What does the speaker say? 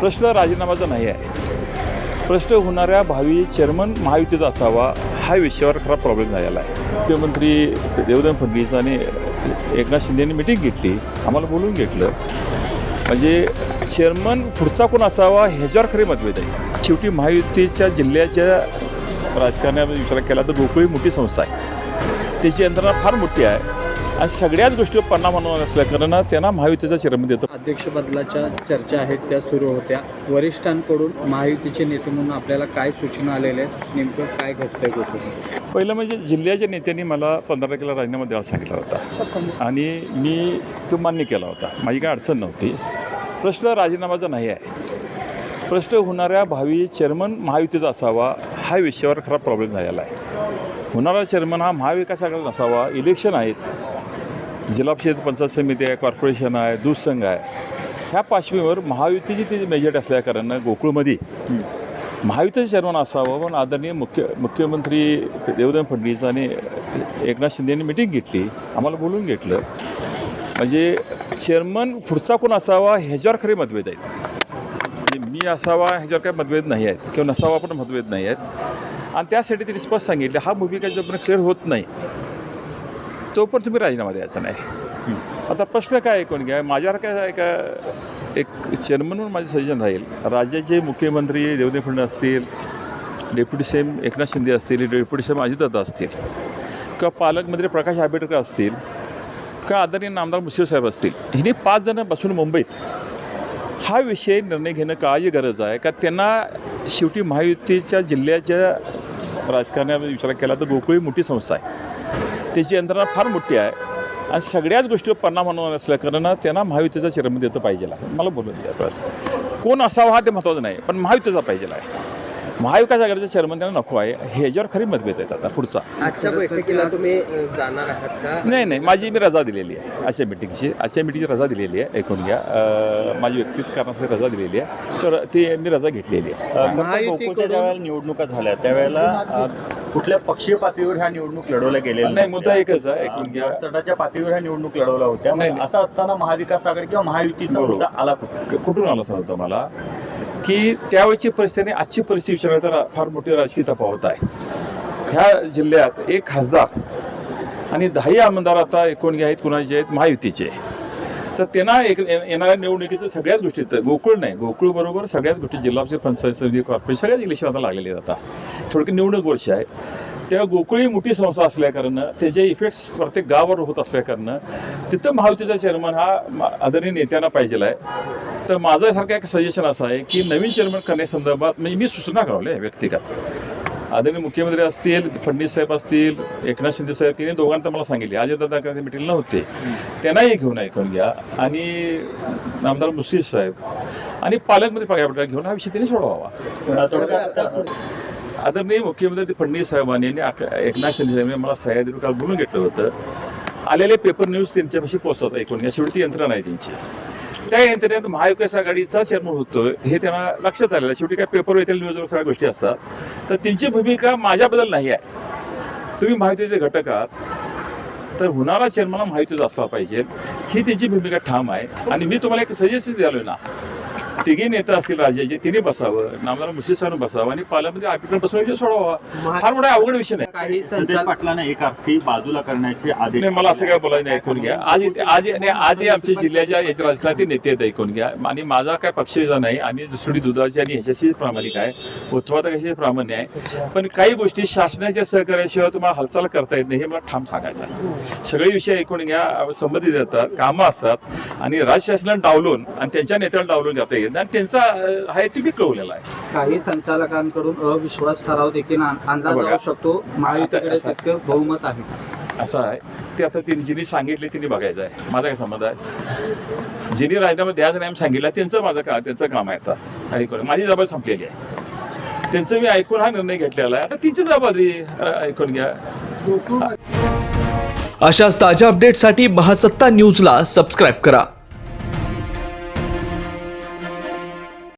प्रश्न राजीनामाचा नाही आहे प्रश्न होणाऱ्या भावी चेअरमन महायुतीचा असावा हा विषयावर खरा प्रॉब्लेम झालेला आहे. मुख्यमंत्री देवेंद्र फडणवीस आणि एकनाथ शिंदेनी मिटिंग घेतली आम्हाला बोलून घेतलं. म्हणजे चेअरमन पुढचा कोण असावा ह्याच्यावर खरे मतभेद आहे. शेवटी महायुतीच्या जिल्ह्याच्या राजकारणामध्ये विचार केला तर गोकुळी मोठी संस्था आहे. त्याची यंत्रणा फार मोठी आहे. आणि सगळ्याच गोष्टीवर परिणाम होणार असल्याकारणानं त्यांना महायुतीचा चेअरमन देतो अध्यक्ष बदलाच्या चर्चा आहेत त्या सुरू होत्या. वरिष्ठांकडून महायुतीचे नेते म्हणून आपल्याला काय सूचना आलेल्या आहेत नेमकं काय घडतंय गोष्टी पहिलं म्हणजे जिल्ह्याच्या नेत्यांनी मला पंधरा तारखेला राजीनामा द्यायला सांगितला होता. आणि मी तो मान्य केला होता. माझी काय अडचण नव्हती. प्रश्न राजीनामाचा नाही आहे. प्रश्न होणाऱ्या भावी चेअरमन महायुतीचा असावा हा विषयावर खरा प्रॉब्लेम झालेला आहे. होणारा चेअरमन हा महाविकास आघाडी नसावा इलेक्शन आहेत. जिल्हा परिषद पंचायत समिती आहे कॉर्पोरेशन आहे दूध संघ आहे. ह्या पार्श्वभूमीवर महायुतीची ती मेजॉरिटी असल्याकारणानं गोकुळमध्ये महायुतीचं चेअरमन असावं पण आदरणीय मुख्य मुख्यमंत्री देवेंद्र फडणवीस आणि एकनाथ शिंदेनी मिटिंग घेतली. आम्हाला बोलून घेतलं. म्हणजे चेअरमन पुढचा कोण असावा ह्याच्यावर खरे मतभेद आहेत. म्हणजे मी असावा ह्याच्यावर काही मतभेद नाही आहेत किंवा नसावा पण मतभेद नाही आहेत. आणि त्यासाठी त्यांनी स्पष्ट सांगितलं हा भूमिका जोपर्यंत क्लिअर होत नाही तो पण तुम्ही राजीनामा द्यायचा नाही. आता प्रश्न काय कोण घ्या? माझ्यावर काय का? एक चेअरमन म्हणून माझे सजेशन राहील. राज्याचे मुख्यमंत्री देवेंद्र फडणवीस असतील डेप्युटी सीएम एकनाथ शिंदे असतील डेप्युटी सीएम अजितदादा असतील किंवा पालकमंत्री प्रकाश आंबेडकर असतील का आदरणीय नामदार मुश्रीफ साहेब असतील हिने पाच जण बसून मुंबईत. हा विषय निर्णय घेणं काळाची गरज आहे. का त्यांना शेवटी महायुतीच्या जिल्ह्याच्या राजकारणामध्ये विचार केला तर गोकुळी मोठी संस्था आहे. त्याची यंत्रणा फार मोठी आहे. आणि सगळ्याच गोष्टीवर परिणाम होणार असल्याकारणानं त्यांना महायुतीचा चेअरमन देतं पाहिजे मला बोलून कोण असावा हा ते महत्त्वाचं नाही पण महायुतीचा पाहिजे आहे. महाविकास आघाडीचा चेअरमन त्यांना नको आहे. ह्याच्यावर खरी मतभेद आहेत आता पुढचा. आजच्या बैठकीला तुम्ही अ, जाणार आहात का? नाही नाही माझी मी रजा दिलेली आहे. आजच्या मिटिंगची आजच्या मिटिंगची रजा दिलेली आहे ऐकून घ्या माझी व्यक्तिगत कारणासाठी रजा दिलेली आहे. तर ती मी रजा घेतलेली आहे. गोकुळच्या ज्या वेळेला निवडणुका झाल्या त्यावेळेला कुठल्या पक्षीय पातळीवर ह्या निवडणूक लढवल्या गेलेल्या नाही मुद्दा एकच आहे ऐकून घ्या. तटाच्या पातळीवर ह्या निवडणूक लढवल्या होत्या. नाही. असं असताना महाविकास आघाडी किंवा महायुतीचा. मुद्दा आला कुठून? आलं सांगतो मला? की त्यावेळची परिस्थिती आजची परिस्थिती विचारलं तर फार मोठी राजकीय तफावत आहे. ह्या जिल्ह्यात एक खासदार आणि दहाही आमदार आता एकूण जे आहेत कुणाचे आहेत? महायुतीचे. तर त्यांना एक येणाऱ्या निवडणुकीचं सगळ्याच गोष्टी गोकुळ नाही. गोकुळ बरोबर सगळ्याच गोष्टी जिल्हा परिषद पंचायत समिती कॉर्पोरेशन सगळ्याच इलेक्शन आता लागलेले जातात आता. थोडक्यात निवडणूक वर्ष आहे. तेव्हा गोकुळी मोठी संस्था असल्याकारणं त्याचे इफेक्ट्स प्रत्येक गावावर होत असल्याकारणं तिथं महायुतीचा चेअरमन हा आदरणीय नेत्यांना पाहिजे आहे. तर माझं सारखं एक सजेशन असं आहे की नवीन चेअरमन करण्यासंदर्भात म्हणजे मी सूचना करावल्या व्यक्तिगत. आदरणीय मुख्यमंत्री असतील फडणवीस साहेब असतील एकनाथ शिंदे साहेब तिने दोघांना मला सांगितले. अजयदादा काही मिटिंग नव्हते त्यांनाही घेऊन ऐकून घ्या. आणि नामदार मुश्रीफ साहेब. आणि पालकमंत्री प्रकाश घेऊन हा विषय त्यांनी सोडवावा. आदरणीय मुख्यमंत्री फडणवीस साहेबांनी आणि एकनाथ शिंदे साहेबांनी मला सह्याद्री काल बोलून घेतलं होतं. आलेले पेपर न्यूज त्यांच्यापाशी पोहोचवत ऐकून. घ्या शेवटी यंत्रणा आहे त्यांची. त्या यंत्रणेत महाविकास आघाडीचा चेअरमन होतो हे त्यांना लक्षात आलेलं शेवटी काय पेपर येतील न्यूजवर सगळ्या गोष्टी असतात. तर त्यांची भूमिका माझ्याबद्दल नाही आहे. तुम्ही महायुतीचे घटक आहात तर होणारा चेअरमन माहितीच महायुतीचा असला पाहिजे. ही त्यांची भूमिका ठाम आहे. आणि मी तुम्हाला एक सजेशन द्यालो ना तिघी नेते असतील राज्याचे तिने बसावं नामदार मुश्रीफ बसावं आणि पालकमंत्री आपिकडे बसवून विषय सोडवावा फार मोठा अवघड विषय नाही. काही पाटलांना एक अर्थी बाजूला करण्याचे आदेश मला असं काय बोलायचं नाही ऐकून घ्या. आज आज आणि आजही आमच्या जिल्ह्याच्या याच्या राजकारणातील नेते आहेत ऐकून घ्या. आणि माझा काय पक्षविधा नाही आम्ही दुसरी दुधाची आणि ह्याच्याशी प्रामाणिक आहे. उत्पादकाशी प्रामाण्य आहे. पण काही गोष्टी शासनाच्या सहकार्याशिवाय तुम्हाला हालचाल करता येत नाही हे मला ठाम सांगायचं आहे. सगळे विषय ऐकून घ्या संबंधित येतात कामं असतात आणि राज्य शासनाला डावलून आणि त्यांच्या नेत्याला डावलून जाता येत नाही आणि त्यांचा अं, हा हेतू बी कळवलेला आहे. काही संचालकांकडून अविश्वास ठराव देखील आणला बघा. जाऊ शकतो. महायुतीकडे असं- तितकं बहुमत आहे. असं आहे. ते आता तिने जिने सांगितले तिने बघायचं आहे. माझा काय संबंध आहे? जिने राजीनामा द्यायचं नाही सांगितलं त्यांचं माझं का त्यांचं काम आहे आता. ऐकून माझी जबाबदारी संपलेली आहे. त्यांचं मी ऐकून हा निर्णय घेतलेला आहे. आता तिची जबाबदारी अं, ऐकून घ्या. अशाच ताज्या अपडेटसाठी महासत्ता न्यूजला सबस्क्राईब करा.